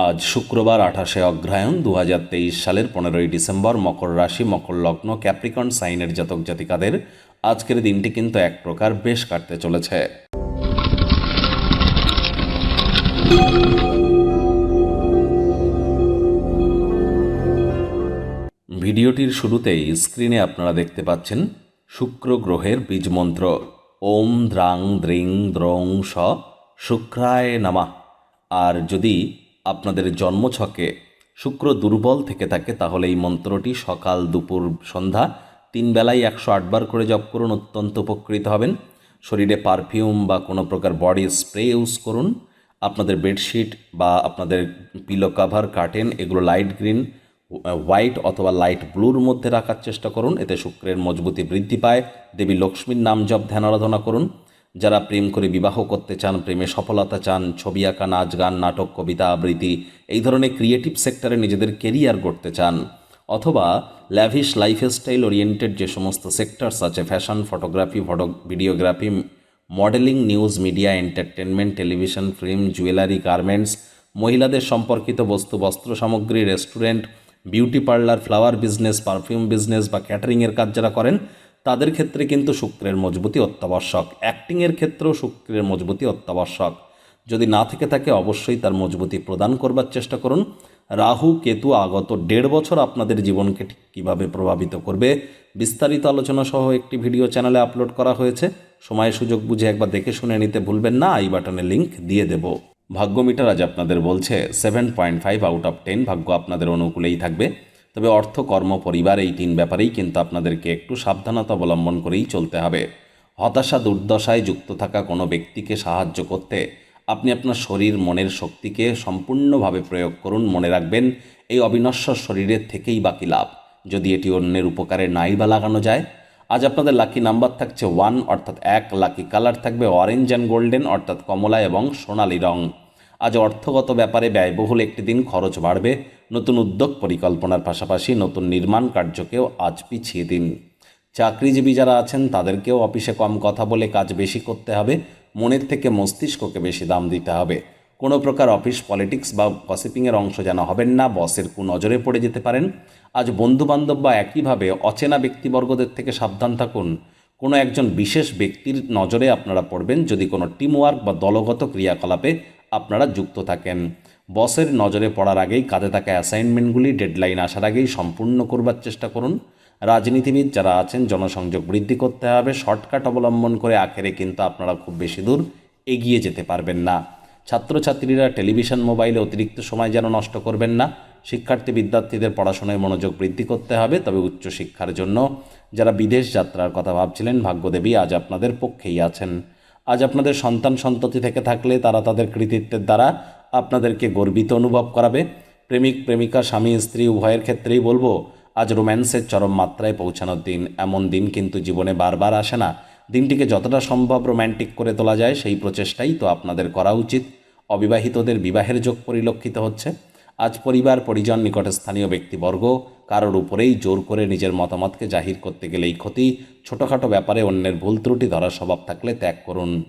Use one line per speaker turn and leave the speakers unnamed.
আজ শুক্রবার, আঠাশে অগ্রহায়ণ দু হাজার তেইশ সালের পনেরোই ডিসেম্বর, মকর রাশি, মকর লগ্ন, ক্যাপ্রিকন, সাইনের জাতক জাতিকাদের আজকের দিনটি কিন্তু এক প্রকার বেশ কাটতে চলেছে। ভিডিওটির শুরুতেই স্ক্রিনে আপনারা দেখতে পাচ্ছেন শুক্র গ্রহের বীজ মন্ত্র। ওম দ্রাং দ্রিং দ্রং স শুক্রায় নামা। আর যদি আপনাদের জন্মছকে শুক্র দুর্বল থেকে থাকে, তাহলে এই মন্ত্রটি সকাল দুপুর সন্ধ্যা তিন বেলায় একশো আটবার করে জপ করুন, অত্যন্ত উপকৃত হবেন। শরীরে পারফিউম বা কোনো প্রকার বডি স্প্রে ইউজ করুন। আপনাদের বেডশিট বা আপনাদের পিলো কাভার কার্টেন এগুলো লাইট গ্রিন হোয়াইট অথবা লাইট ব্লুর মধ্যে রাখার চেষ্টা করুন। এতে শুক্রের মজবুতি বৃদ্ধি পায়। দেবী লক্ষ্মীর নাম জপ, ধ্যান, আরাধনা করুন। যারা প্রেম করে বিবাহ করতে চান, প্রেমে সফলতা চান, ছবি আঁকা, নাচ গান, নাটক, কবিতা, আবৃত্তি, এই ধরনের ক্রিয়েটিভ সেক্টরে নিজেদের কেরিয়ার গড়তে চান। অথবা ল্যাভিশ লাইফস্টাইল ওরিয়েন্টেড যে সমস্ত সেক্টরস আছে fashion photography photo videography modelling news media entertainment television film jewellery garments মহিলাদের সম্পর্কিত বস্তু, বস্ত্র সামগ্রী restaurant beauty parlour flower business perfume business বা ক্যাটারিংয়ের কাজ যারা করেন তাদের ক্ষেত্রে কিন্তু শুক্রের মজবুতি অত্যাবশ্যক। অ্যাক্টিংয়ের ক্ষেত্রেও শুক্রের মজবুতি অত্যাবশ্যক। যদি না থেকে থাকে, অবশ্যই তার মজবুতি প্রদান করবার চেষ্টা করুন। রাহু, কেতু আগত দেড় বছর আপনাদের জীবনকে ঠিক কীভাবে প্রভাবিত করবে, বিস্তারিত আলোচনা সহ একটি ভিডিও চ্যানেলে আপলোড করা হয়েছে। সময় সুযোগ বুঝে একবার দেখে শুনে নিতে ভুলবেন না আই বাটনে লিংক দিয়ে দেব। ভাগ্য মিটার আজ আপনাদের বলছে seven point five out of ten ভাগ্য আপনাদের অনুকূলেই থাকবে। তবে অর্থ, কর্ম, পরিবার এই তিন ব্যাপারেই কিন্তু আপনাদেরকে একটু সাবধানতা অবলম্বন করেই চলতে হবে। হতাশা, দুর্দশায় যুক্ত থাকা কোনো ব্যক্তিকে সাহায্য করতে আপনি আপনার শরীর, মনের শক্তিকে সম্পূর্ণভাবে প্রয়োগ করুন, মনে রাখবেন এই অবিনশ্বর শরীরের থেকেই বাকি লাভ। যদি এটি অন্যের উপকারে নাই বা লাগানো যায়, আজ আপনাদের লাকি নাম্বার থাকছে ওয়ান অর্থাৎ এক লাকি কালার থাকবে অরেঞ্জ অ্যান্ড গোল্ডেন অর্থাৎ কমলা এবং সোনালি রং। আজ অর্থগত ব্যাপারে ব্যয়বহুল একটি দিন খরচ বাড়বে। নতুন উদ্যোগ পরিকল্পনার পাশাপাশি নতুন নির্মাণ কার্যকেও আজ পিছিয়ে দিন। চাকরিজীবী যারা আছেন, তাদেরকেও অফিসে কম কথা বলে কাজ বেশি করতে হবে। মনের থেকে মস্তিষ্ককে বেশি দাম দিতে হবে। কোনো প্রকার অফিস পলিটিক্স বা গসিপিংয়ের অংশ যেন হবেন না, বসের কু নজরে পড়ে যেতে পারেন। আজ বন্ধুবান্ধব বা একইভাবে অচেনা ব্যক্তিবর্গদের থেকে সাবধান থাকুন। কোনো একজন বিশেষ ব্যক্তির নজরে আপনারা পড়বেন। যদি কোনো টিমওয়ার্ক বা দলগত ক্রিয়াকলাপে আপনারা যুক্ত থাকেন। বসের নজরে পড়ার আগেই কাঁধে থাকা অ্যাসাইনমেন্টগুলি ডেডলাইন আসার আগেই সম্পূর্ণ করবার চেষ্টা করুন। রাজনীতিবিদ যারা আছেন, জনসংযোগ বৃদ্ধি করতে হবে। শর্টকাট অবলম্বন করে আখেরে কিন্তু আপনারা খুব বেশি দূর এগিয়ে যেতে পারবেন না। ছাত্রছাত্রীরা টেলিভিশন, মোবাইলে অতিরিক্ত সময় যেন নষ্ট করবেন না। শিক্ষার্থী, বিদ্যার্থীদের পড়াশোনায় মনোযোগ বৃদ্ধি করতে হবে, তবে উচ্চশিক্ষার জন্য। যারা বিদেশ যাত্রার কথা ভাবছিলেন, ভাগ্যদেবী আজ আপনাদের পক্ষেই আছেন। আজ আপনাদের সন্তান সন্ততি থেকে থাকলে তারা তাদের কৃতিত্বের দ্বারা আপনাদেরকে গর্বিত অনুভব করাবে। প্রেমিক, প্রেমিকা, স্বামী, স্ত্রী, উভয়ের ক্ষেত্রেই বলব, আজ রোম্যান্সের চরম মাত্রায় পৌঁছানোর দিন। এমন দিন কিন্তু জীবনে বারবার আসে না। দিনটিকে যতটা সম্ভব রোম্যান্টিক করে তোলা যায়, সেই প্রচেষ্টাই তো আপনাদের করা উচিত। অবিবাহিতদের বিবাহের যোগ পরিলক্ষিত হচ্ছে। আজ পরিবার, পরিজন নিকটে স্থানীয় ব্যক্তিবর্গ কারোর উপরেই জোর করে নিজের মতামতকে জাহির করতে গেলেই ক্ষতি ছোটোখাটো ব্যাপারে অন্যের ভুল ত্রুটি ধরার স্বভাব থাকলে ত্যাগ করুন।